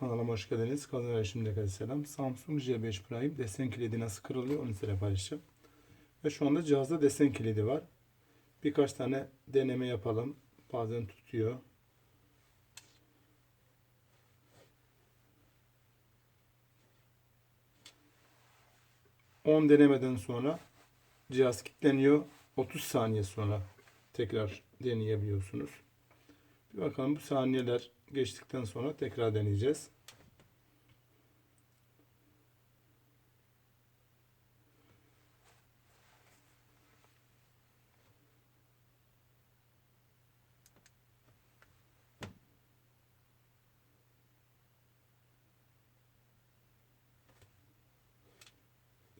Kanalıma hoş geldiniz. Kanalıma şimdiye kadar selam. Samsung J5 Prime desen kilidi nasıl kırılıyor onu size paylaşacağım. Ve şu anda cihazda desen kilidi var. Birkaç tane deneme yapalım. Bazen tutuyor. On denemeden sonra cihaz kilitleniyor. 30 saniye sonra tekrar deneyebiliyorsunuz. Bir bakalım bu saniyeler geçtikten sonra tekrar deneyeceğiz.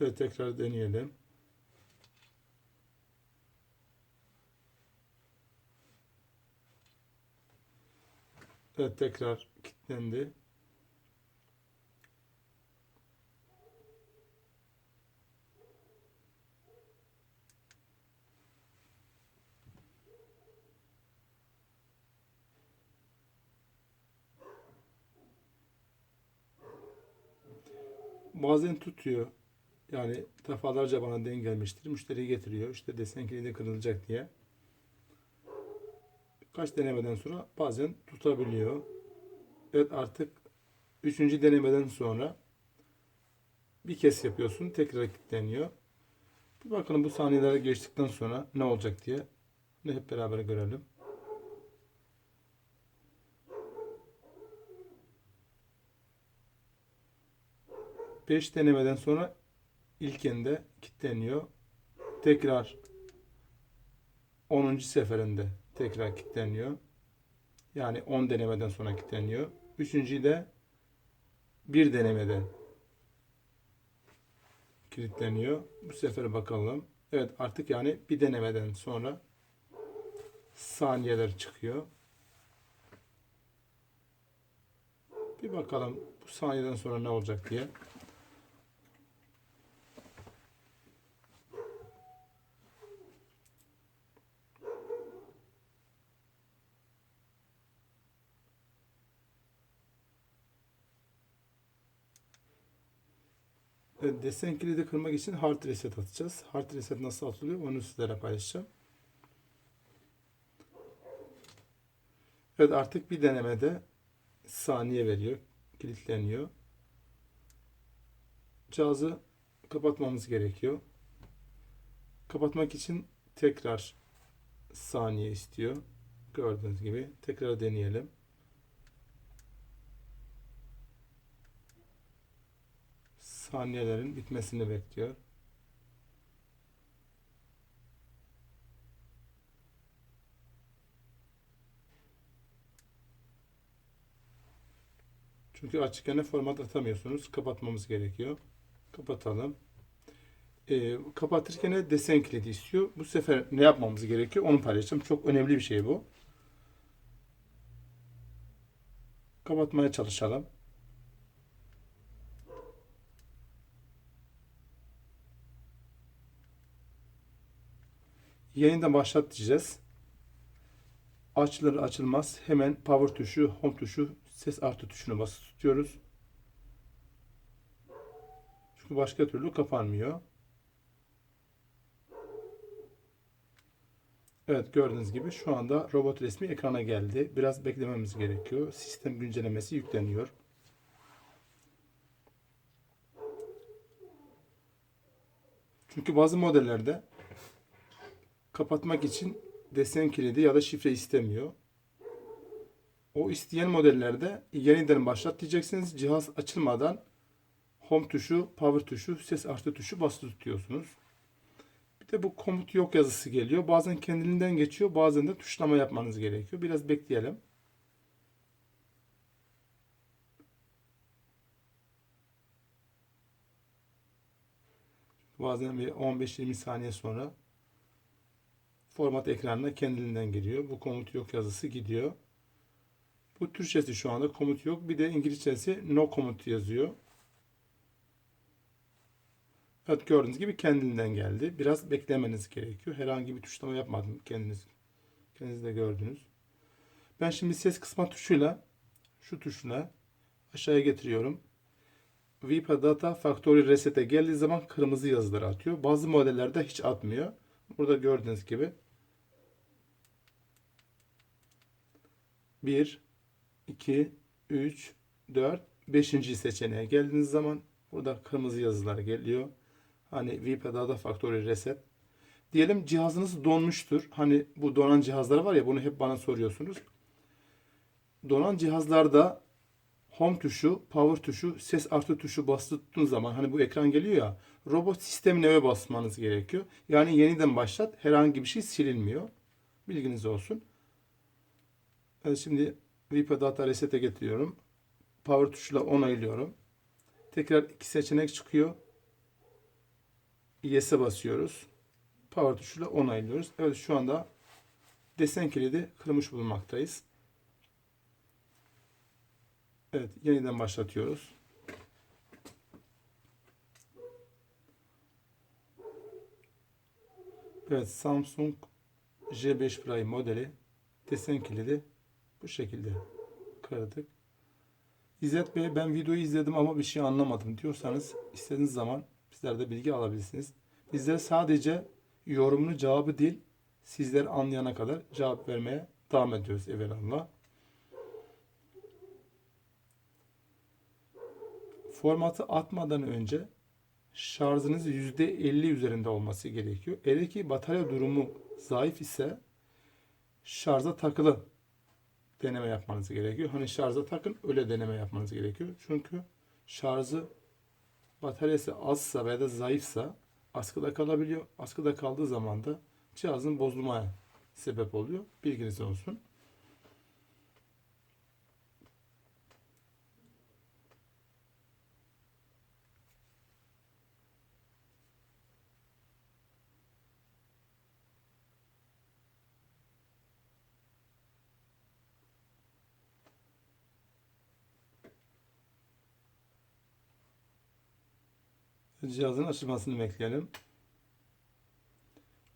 Ve tekrar deneyelim. Evet tekrar kilitlendi. Bazen tutuyor. Yani defalarca bana denk gelmiştir. Müşteri getiriyor. İşte desen kilidi kırılacak diye. Kaç denemeden sonra bazen tutabiliyor. Evet artık üçüncü denemeden sonra bir kez yapıyorsun. Tekrar kilitleniyor. Bir bakalım bu saniyeler geçtikten sonra ne olacak diye. Ne hep beraber görelim. Beş denemeden sonra ilkinde kilitleniyor. Tekrar 10. seferinde tekrar kilitleniyor. Yani 10 denemeden sonra kilitleniyor. Üçüncüyü de bir denemede kilitleniyor. Bu sefer bakalım. Evet artık yani bir denemeden sonra saniyeler çıkıyor. Bir bakalım bu saniyeden sonra ne olacak diye. Desen kilidi kırmak için hard reset atacağız. Hard reset nasıl atılıyor onu sizlere paylaşacağım. Evet artık bir denemede saniye veriyor. Kilitleniyor. Cihazı kapatmamız gerekiyor. Kapatmak için tekrar saniye istiyor. Gördüğünüz gibi tekrar deneyelim. Saniyelerin bitmesini bekliyor. Çünkü açıkken format atamıyorsunuz. Kapatmamız gerekiyor. Kapatalım. Ee, kapatırken de desen kilidi istiyor. Bu sefer ne yapmamız gerekiyor? Onu paylaşacağım. Çok önemli bir şey bu. Kapatmaya çalışalım. Yeniden başlat diyeceğiz. Açılır açılmaz hemen power tuşu, home tuşu, ses artı tuşuna basıp tutuyoruz. Çünkü başka türlü kapanmıyor. Evet gördüğünüz gibi şu anda robot resmi ekrana geldi. Biraz beklememiz gerekiyor. Sistem güncellemesi yükleniyor. Çünkü bazı modellerde kapatmak için desen kilidi ya da şifre istemiyor. O isteyen modellerde yeniden başlat diyeceksiniz. Cihaz açılmadan home tuşu, power tuşu, ses artı tuşu basılı tutuyorsunuz. Bir de bu komut yok yazısı geliyor. Bazen kendiliğinden geçiyor. Bazen de tuşlama yapmanız gerekiyor. Biraz bekleyelim. Bazen bir 15-20 saniye sonra format ekranına kendiliğinden giriyor. Bu komut yok yazısı gidiyor. Bu Türkçesi şu anda komut yok. Bir de İngilizcesi no komut yazıyor. Evet gördüğünüz gibi kendiliğinden geldi. Biraz beklemeniz gerekiyor. Herhangi bir tuşlama yapmadım kendiniz. Kendiniz de gördünüz. Ben şimdi ses kısma tuşuyla şu tuşla aşağıya getiriyorum. VIPA Data Factory Reset'e geldiği zaman kırmızı yazıları atıyor. Bazı modellerde hiç atmıyor. Burada gördüğünüz gibi 1, 2, 3, 4, 5. seçeneğe geldiğiniz zaman burada kırmızı yazılar geliyor. Hani VIPA Data Factory Reset. Diyelim cihazınız donmuştur. Hani bu donan cihazlar var ya bunu hep bana soruyorsunuz. Donan cihazlarda home tuşu, power tuşu, ses artı tuşu tuttuğunuz zaman hani bu ekran geliyor ya robot sistemine eve basmanız gerekiyor. Yani yeniden başlat herhangi bir şey silinmiyor. Bilginiz olsun. Şimdi VIPA Data Reset'e getiriyorum. Power tuşuyla onaylıyorum. Tekrar iki seçenek çıkıyor. Yes'e basıyoruz. Power tuşuyla onaylıyoruz. Evet şu anda desen kilidi kırmış bulunmaktayız. Evet yeniden başlatıyoruz. Evet Samsung J5 Prime modeli desen kilidi bu şekilde kırdık. İzzet Bey ben videoyu izledim ama bir şey anlamadım diyorsanız istediğiniz zaman bizler de bilgi alabilirsiniz. Bizler sadece yorumunu cevabı değil sizler anlayana kadar cevap vermeye devam ediyoruz evvelallah. Formatı atmadan önce şarjınız %50 üzerinde olması gerekiyor. Eğer ki batarya durumu zayıf ise şarja takılı deneme yapmanız gerekiyor. Hani şarja takın öyle deneme yapmanız gerekiyor. Çünkü şarjı bataryası azsa veya da zayıfsa askıda kalabiliyor. Askıda kaldığı zaman da cihazın bozulmaya sebep oluyor. Bilginiz olsun. Cihazın açılmasını bekleyelim.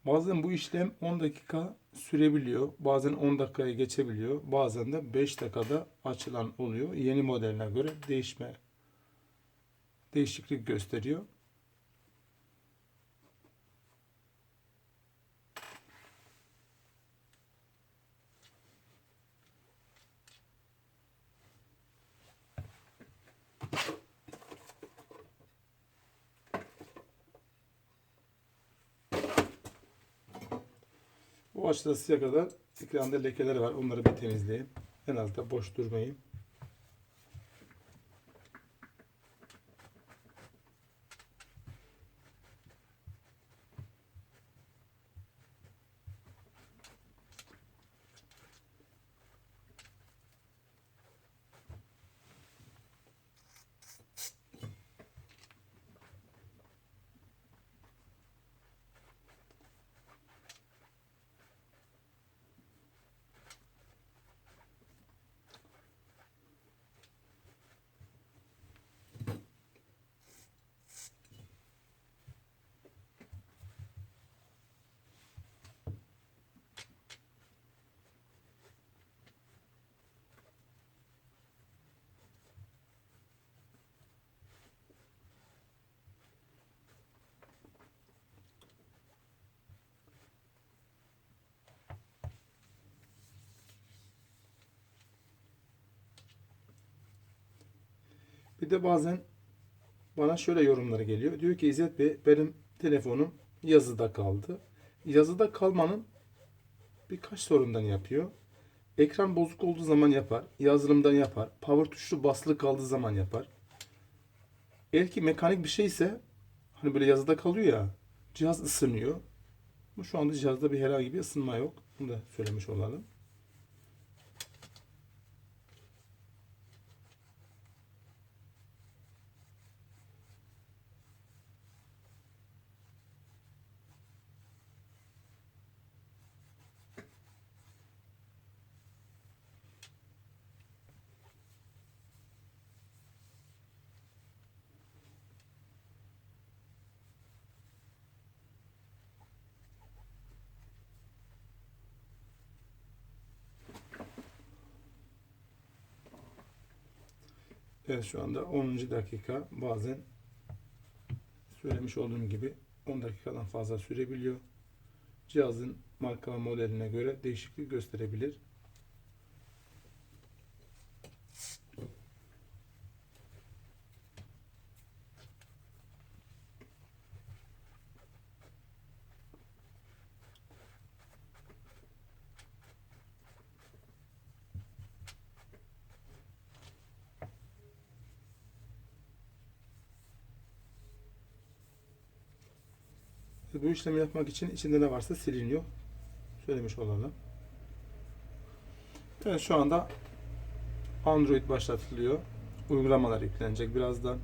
Bazen bu işlem 10 dakika sürebiliyor. Bazen 10 dakikaya geçebiliyor. Bazen de 5 dakikada açılan oluyor. Yeni modeline göre değişme değişiklik gösteriyor. Açılısıya kadar ekranda lekeler var. Onları bir temizleyeyim. En altta boş durmayayım. Bir de bazen bana şöyle yorumları geliyor. Diyor ki İzzet Bey benim telefonum yazıda kaldı. Yazıda kalmanın birkaç sorundan yapıyor. Ekran bozuk olduğu zaman yapar. Yazılımdan yapar. Power tuşu basılı kaldığı zaman yapar. Eğer ki mekanik bir şeyse hani böyle yazıda kalıyor ya cihaz ısınıyor. Şu anda cihazda bir herhangi bir ısınma yok. Bunu da söylemiş olalım. Evet şu anda 10. dakika bazen söylemiş olduğum gibi 10 dakikadan fazla sürebiliyor. Cihazın marka modeline göre değişiklik gösterebilir. Bu işlemi yapmak için içinde ne varsa siliniyor. Söylemiş olalım. Evet şu anda Android başlatılıyor. Uygulamalar yüklenecek birazdan.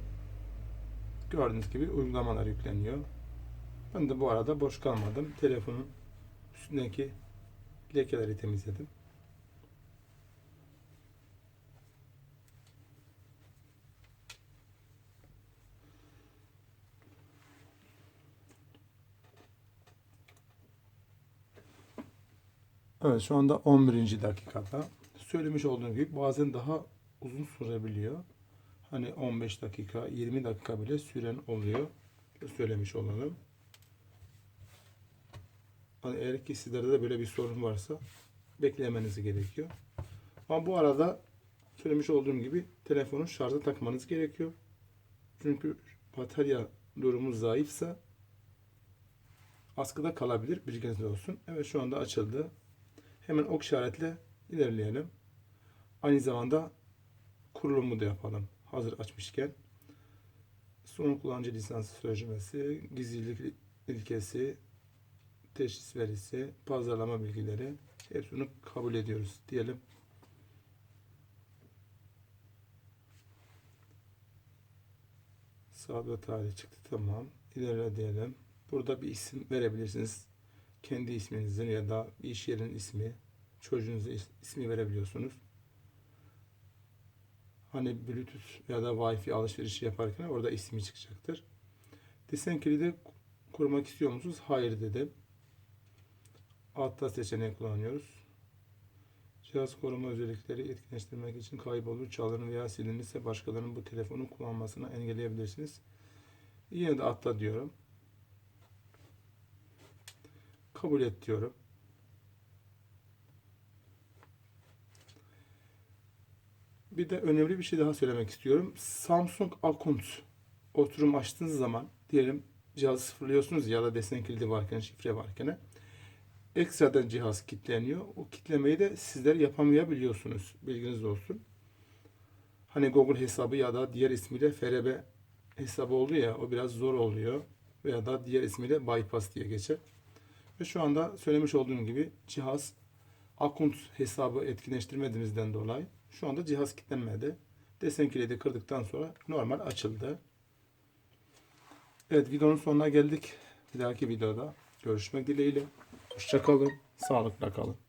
Gördüğünüz gibi uygulamalar yükleniyor. Ben de bu arada boş kalmadım. Telefonun üstündeki lekeleri temizledim. Evet şu anda 11. dakikada. Söylemiş olduğum gibi bazen daha uzun sürebiliyor. Hani 15 dakika, 20 dakika bile süren oluyor. Söylemiş olalım. Hani eğer ki sizlerde de böyle bir sorun varsa beklemeniz gerekiyor. Ama bu arada söylemiş olduğum gibi telefonu şarja takmanız gerekiyor. Çünkü batarya durumu zayıfsa askıda kalabilir. Bilginiz olsun. Evet şu anda açıldı. Hemen ok işaretle ilerleyelim. Aynı zamanda kurulumu da yapalım. Hazır açmışken. Son kullanıcı lisansı sözleşmesi, gizlilik ilkesi, teşhis verisi, pazarlama bilgileri hepsini kabul ediyoruz diyelim. Saat ve tarih çıktı. Tamam. İlerle diyelim. Burada bir isim verebilirsiniz. Kendi isminizin ya da iş yerinin ismi, çocuğunuzun is- ismi verebiliyorsunuz. Hani Bluetooth ya da Wi-Fi alışverişi yaparken orada ismi çıkacaktır. Desen kilidi kurmak istiyor musunuz? Hayır dedim. Altta seçeneği kullanıyoruz. Cihaz koruma özellikleri etkinleştirmek için kaybolur, çalınır veya silinirse başkalarının bu telefonu kullanmasını engelleyebilirsiniz. Yine de atla diyorum. Kabul et diyorum. Bir de önemli bir şey daha söylemek istiyorum. Samsung Account oturum açtığınız zaman diyelim cihazı sıfırlıyorsunuz ya da desen kilidi varken, şifre varken ekstradan cihaz kilitleniyor. O kitlemeyi de sizler yapamayabiliyorsunuz. Bilginiz olsun. Hani Google hesabı ya da diğer ismiyle FRB hesabı oldu ya o biraz zor oluyor. Veya da diğer ismiyle bypass diye geçer. Ve şu anda söylemiş olduğum gibi cihaz akont hesabı etkinleştirmediğimizden dolayı şu anda cihaz kilitlenmedi. Desen kilidi kırdıktan sonra normal açıldı. Evet videonun sonuna geldik. Bir dahaki videoda görüşmek dileğiyle. Hoşçakalın. Sağlıkla kalın.